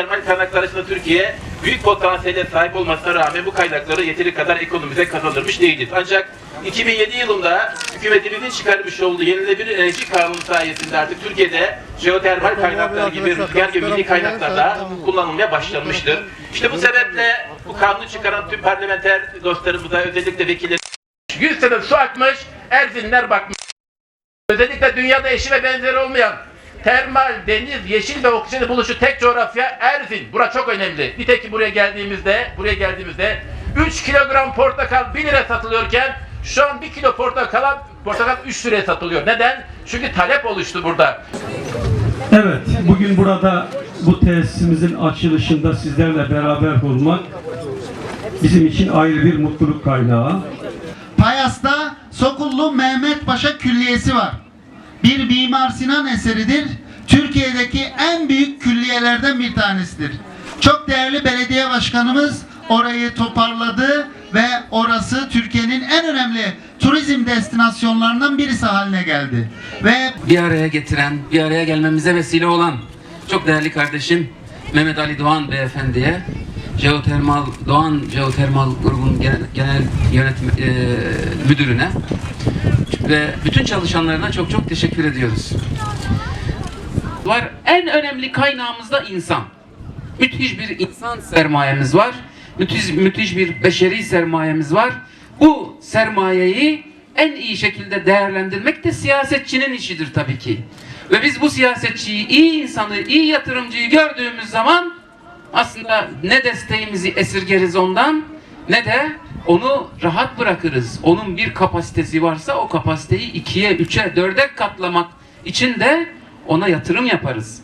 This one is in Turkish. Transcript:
Jeotermal kaynaklar arasında Türkiye büyük potansiyele sahip olmasına rağmen bu kaynakları yeteri kadar ekonomimize kazandırmış değiliz. Ancak 2007 yılında hükümetimizin çıkarmış olduğu yenilenebilir enerji kanunu sayesinde artık Türkiye'de jeotermal kaynaklar gibi rüzgar gibi milli kaynaklar da kullanılmaya başlanmıştır. İşte bu sebeple bu kanunu çıkaran tüm parlamenter dostlarımıza özellikle vekiller 100 sene su akmış, Erzinler bakmış. Özellikle dünyada eşi ve benzeri olmayan termal, deniz, yeşil ve oksijenin buluşu tek coğrafya Erzin. Bura çok önemli. Nitekim buraya geldiğimizde, buraya geldiğimizde 3 kilogram portakal 1 lira satılıyorken şu an 1 kilo portakal portakal 3 liraya satılıyor. Neden? Çünkü talep oluştu burada. Evet, bugün burada bu tesisimizin açılışında sizlerle beraber olmak bizim için ayrı bir mutluluk kaynağı. Payas'ta Sokullu Mehmet Paşa Külliyesi var. Bir Mimar Sinan eseridir. Türkiye'deki en büyük külliyelerden bir tanesidir. Çok değerli belediye başkanımız orayı toparladı ve orası Türkiye'nin en önemli turizm destinasyonlarından birisi haline geldi. Ve bir araya getiren, bir araya gelmemize vesile olan çok değerli kardeşim Mehmet Ali Doğan beyefendiye Jeotermal Doğan Jeotermal grubun genel, genel yönetim e, müdürüne ve bütün çalışanlarına çok çok teşekkür ediyoruz. Var en önemli kaynağımız da insan. Müthiş bir insan sermayemiz var. Müthiş, müthiş bir beşeri sermayemiz var. Bu sermayeyi en iyi şekilde değerlendirmek de siyasetçinin işidir tabii ki. Ve biz bu siyasetçiyi, iyi insanı, iyi yatırımcıyı gördüğümüz zaman aslında ne desteğimizi esirgeriz ondan ne de onu rahat bırakırız. Onun bir kapasitesi varsa o kapasiteyi ikiye, üçe, dörde katlamak için de ona yatırım yaparız.